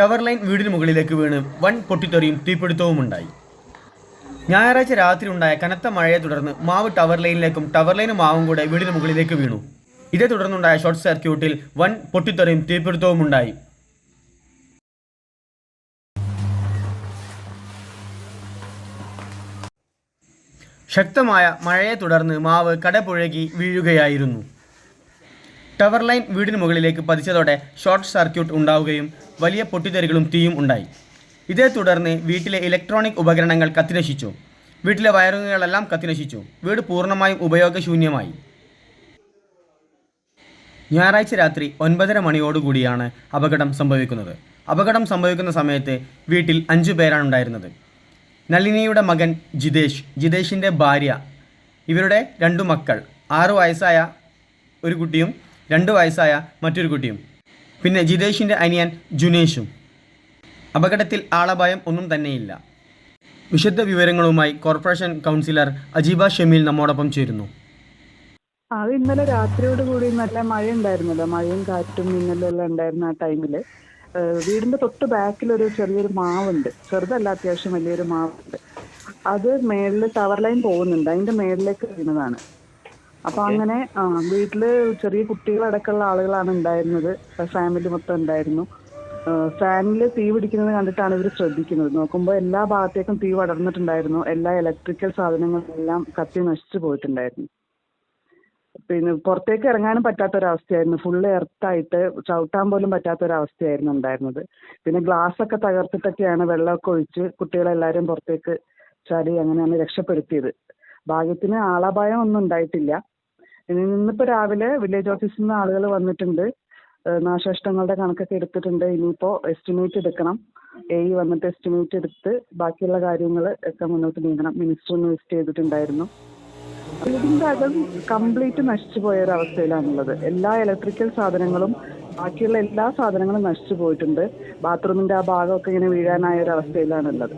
Tower line വീടിന് മുകളിലേക്ക് വീണ് വൻ പൊട്ടിത്തെറിയും തീപിടുത്തവും ഉണ്ടായി. ഞായറാഴ്ച രാത്രി ഉണ്ടായ കനത്ത മഴയെ തുടർന്ന് മാവ് ടവർ ലൈനിലേക്കും ടവർ ലൈനും മാവും കൂടെ വീടിന് മുകളിലേക്ക് വീണു. ഇതേ തുടർന്നുണ്ടായ ഷോർട്ട് സർക്യൂട്ടിൽ വൻ പൊട്ടിത്തെറിയും തീപിടുത്തവും ഉണ്ടായി. ശക്തമായ മഴയെ തുടർന്ന് മാവ് കടപുഴകി വീഴുകയായിരുന്നു. ടവർ ലൈൻ വീടിന് മുകളിലേക്ക് പതിച്ചതോടെ ഷോർട്ട് സർക്യൂട്ട് ഉണ്ടാവുകയും വലിയ പൊട്ടിത്തെറികളും തീയും ഉണ്ടായി. ഇതേ തുടർന്ന് വീട്ടിലെ ഇലക്ട്രോണിക് ഉപകരണങ്ങൾ കത്തിനശിച്ചു. വീട്ടിലെ വയറിങ്ങുകളെല്ലാം കത്തിനശിച്ചു. വീട് പൂർണമായും ഉപയോഗശൂന്യമായി. ഞായറാഴ്ച രാത്രി ഒൻപതര മണിയോടുകൂടിയാണ് അപകടം സംഭവിക്കുന്നത്. അപകടം സംഭവിക്കുന്ന സമയത്ത് വീട്ടിൽ അഞ്ചു പേരാണ് ഉണ്ടായിരുന്നത്. നളിനിയുടെ മകൻ ജിതേഷ് ജിതേഷിന്റെ ഭാര്യ ഇവരുടെ രണ്ടു മക്കൾ ആറു വയസ്സായ ഒരു കുട്ടിയും രണ്ട് വയസ്സായ മറ്റൊരു കുട്ടിയും. പിന്നെ ജിതേഷിന്റെ അനിയൻ ജുനേഷും. അപകടത്തിൽ ആളപായം ഒന്നും തന്നെയില്ല. വിശദ വിവരങ്ങളുമായി കോർപ്പറേഷൻ കൗൺസിലർ അജീബ ഷമീൽ നമ്മോടൊപ്പം ചേരുന്നു. അത് ഇന്നലെ രാത്രിയോട് കൂടി നല്ല മഴ ഉണ്ടായിരുന്നല്ലോ മഴയും കാറ്റും മിന്നലും എല്ലാം ഉണ്ടായിരുന്ന ആ ടൈമിൽ. വീടിന്റെ തൊട്ട് ബാക്കിൽ ഒരു ചെറിയൊരു മാവുണ്ട്. ചെറുതല്ല അത്യാവശ്യം വലിയൊരു മാവുണ്ട്. അത് മേളിൽ ടവർ ലൈൻ പോകുന്നുണ്ട്. അതിന്റെ മേളിലേക്ക് വീണതാണ്. അപ്പൊ അങ്ങനെ ആ വീട്ടിൽ ചെറിയ കുട്ടികളടക്കമുള്ള ആളുകളാണ് ഉണ്ടായിരുന്നത്. ഫാമിലി മൊത്തം ഉണ്ടായിരുന്നു. ഫാനിൽ തീ പിടിക്കുന്നത് കണ്ടിട്ടാണ് ഇവർ ശ്രദ്ധിക്കുന്നത്. നോക്കുമ്പോൾ എല്ലാ ഭാഗത്തേക്കും തീ പടർന്നിട്ടുണ്ടായിരുന്നു എല്ലാ ഇലക്ട്രിക്കൽ സാധനങ്ങളും എല്ലാം കത്തി നശിച്ചു പോയിട്ടുണ്ടായിരുന്നു. പിന്നെ പുറത്തേക്ക് ഇറങ്ങാനും പറ്റാത്ത ഒരവസ്ഥയായിരുന്നു ഫുള്ള് എർത്തായിട്ട് ചവിട്ടാൻ പോലും പറ്റാത്ത ഒരവസ്ഥയായിരുന്നു ഉണ്ടായിരുന്നത്. പിന്നെ ഗ്ലാസ് ഒക്കെ തകർത്തിട്ടൊക്കെയാണ് വെള്ളമൊക്കെ ഒഴിച്ച് കുട്ടികളെല്ലാരും പുറത്തേക്ക് ചാടി അങ്ങനെയാണ് രക്ഷപ്പെടുത്തിയത്. ഭാഗ്യത്തിന് ആളപായം ഒന്നും ഉണ്ടായിട്ടില്ല. ഇന്നിപ്പോ രാവിലെ വില്ലേജ് ഓഫീസിൽ നിന്ന് ആളുകൾ വന്നിട്ടുണ്ട്. നാശനഷ്ടങ്ങളുടെ കണക്കൊക്കെ എടുത്തിട്ടുണ്ട്. ഇനിയിപ്പോ എസ്റ്റിമേറ്റ് എടുക്കണം. എ ഇ വന്നിട്ട് എസ്റ്റിമേറ്റ് എടുത്ത് ബാക്കിയുള്ള കാര്യങ്ങൾ ഒക്കെ മുന്നോട്ട് നീങ്ങണം. മിനിസ്റ്റർ ഒന്ന് വിസിറ്റ് ചെയ്തിട്ടുണ്ടായിരുന്നു. വീടിന്റെ അകം കംപ്ലീറ്റ് നശിച്ചു പോയ ഒരു അവസ്ഥയിലാണുള്ളത്. എല്ലാ ഇലക്ട്രിക്കൽ സാധനങ്ങളും ബാക്കിയുള്ള എല്ലാ സാധനങ്ങളും നശിച്ചു പോയിട്ടുണ്ട്. ബാത്റൂമിന്റെ ആ ഭാഗമൊക്കെ ഇങ്ങനെ വീഴാനായ ഒരു അവസ്ഥയിലാണുള്ളത്.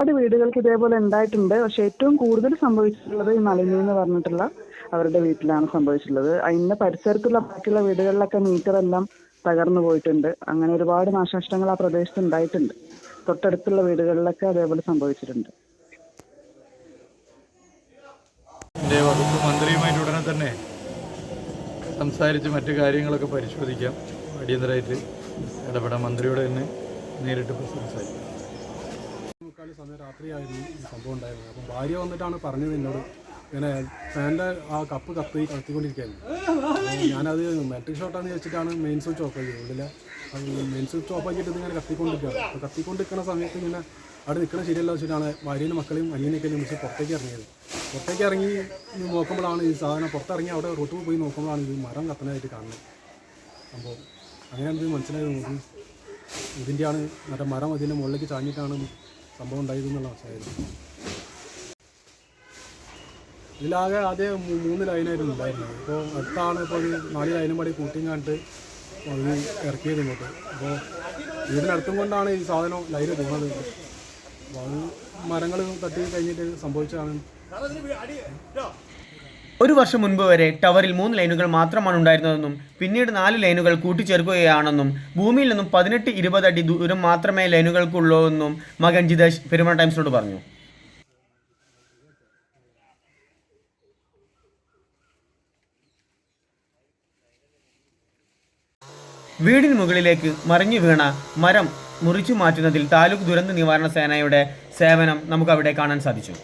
ഒരുപാട് വീടുകൾക്ക് ഇതേപോലെ ഉണ്ടായിട്ടുണ്ട്. പക്ഷെ ഏറ്റവും കൂടുതൽ സംഭവിച്ചിട്ടുള്ളത് ഈ നളിനി എന്ന് പറഞ്ഞിട്ടുള്ള അവരുടെ വീട്ടിലാണ് സംഭവിച്ചിട്ടുള്ളത്. അതിന്റെ പരിസരത്തുള്ള ബാക്കിയുള്ള വീടുകളിലൊക്കെ മീറ്റർ എല്ലാം തകർന്നു പോയിട്ടുണ്ട്. അങ്ങനെ ഒരുപാട് നാശനഷ്ടങ്ങൾ ആ പ്രദേശത്ത് ഉണ്ടായിട്ടുണ്ട്. തൊട്ടടുത്തുള്ള വീടുകളിലൊക്കെ അതേപോലെ സംഭവിച്ചിട്ടുണ്ട്. എന്റെ വകുപ്പ് മന്ത്രിയുമായിട്ട് ഉടനെ തന്നെ സംസാരിച്ച് മറ്റു കാര്യങ്ങളൊക്കെ പരിശോധിക്കാം. അടിയന്തരമായിട്ട് ഇടപെടാം. മന്ത്രിയോട് തന്നെ നേരിട്ട് സംസാരിക്കാം മുക്കാൽ സമയം രാത്രിയായിരുന്നു ഈ സംഭവം ഉണ്ടായിരുന്നത്. അപ്പം ഭാര്യ വന്നിട്ടാണ് പറഞ്ഞത് എന്നോട്. ഇങ്ങനെ ഫാനിന്റെ ആ കപ്പ് കത്തി കത്തിക്കൊണ്ടിരിക്കുകയായിരുന്നു. ഞാനത് മെട്രിക് ഷോട്ടാന്ന് വെച്ചിട്ടാണ് മെയിൻ സ്വിച്ച് ഓഫ് ആക്കിയത്. ഉള്ളിലെ മെയിൻ സ്വിച്ച് ഓഫ് ആക്കിയിട്ട് ഇതിങ്ങനെ കത്തിക്കൊണ്ടിരിക്കുകയാണ്. അപ്പോൾ കത്തിക്കൊണ്ടിരിക്കുന്ന സമയത്ത് ഇങ്ങനെ അവിടെ നിൽക്കണ ശരിയല്ല വെച്ചിട്ടാണ് ഭാര്യയും മക്കളെയും അനിയനൊക്കെയും വെച്ച് പുറത്തേക്ക് ഇറങ്ങിയത്. പുറത്തേക്ക് ഇറങ്ങി നോക്കുമ്പോഴാണ് ഈ സാധനം പുറത്തിറങ്ങി അവിടെ റോട്ടിൽ പോയി നോക്കുമ്പോഴാണ് ഈ മരം കത്തനായിട്ട് കാണുന്നത്. അപ്പോൾ അങ്ങനെ എന്തെങ്കിലും മനസ്സിലായത്. നോക്കി ഇതിന്റെയാണ് മറ്റേ മരം അതിന്റെ മുകളിലേക്ക് ചാഞ്ഞിട്ടാണ് സംഭവം ഉണ്ടായത് എന്നുള്ള വശമായിരുന്നു ഇതിലാകെ ആദ്യം മൂന്ന് ലൈനായിരുന്നു ഉണ്ടായിരുന്നത്. ഇപ്പോൾ അടുത്താണ് ഇപ്പോൾ ഒരു നാല് ലൈനും പടി കൂട്ടിയും കണ്ടിട്ട് അത് ഇറക്കിയത് ഇങ്ങോട്ട്. അപ്പോൾ വീടിനടുത്തും കൊണ്ടാണ് ഈ സാധനം ലൈന് പോകുന്നത്. അപ്പോൾ അത് മരങ്ങൾ തട്ടി കഴിഞ്ഞിട്ട് സംഭവിച്ചതാണ്. ഒരു വർഷം മുൻപ് വരെ ടവറിൽ മൂന്ന് ലൈനുകൾ മാത്രമാണ് ഉണ്ടായിരുന്നതെന്നും പിന്നീട് നാല് ലൈനുകൾ കൂട്ടിച്ചേർക്കുകയാണെന്നും ഭൂമിയിൽ നിന്നും പതിനെട്ട് ഇരുപത് അടി ദൂരം മാത്രമേ ലൈനുകൾക്കുള്ളൂ എന്നും മകൻ ജിതേഷ് പെരുമ ടൈംസിനോട് പറഞ്ഞു. വീടിന് മുകളിലേക്ക് മറിഞ്ഞു വീണ മരം മുറിച്ചു മാറ്റുന്നതിൽ താലൂക്ക് ദുരന്ത നിവാരണ സേനയുടെ സേവനം നമുക്ക് അവിടെ കാണാൻ സാധിച്ചു.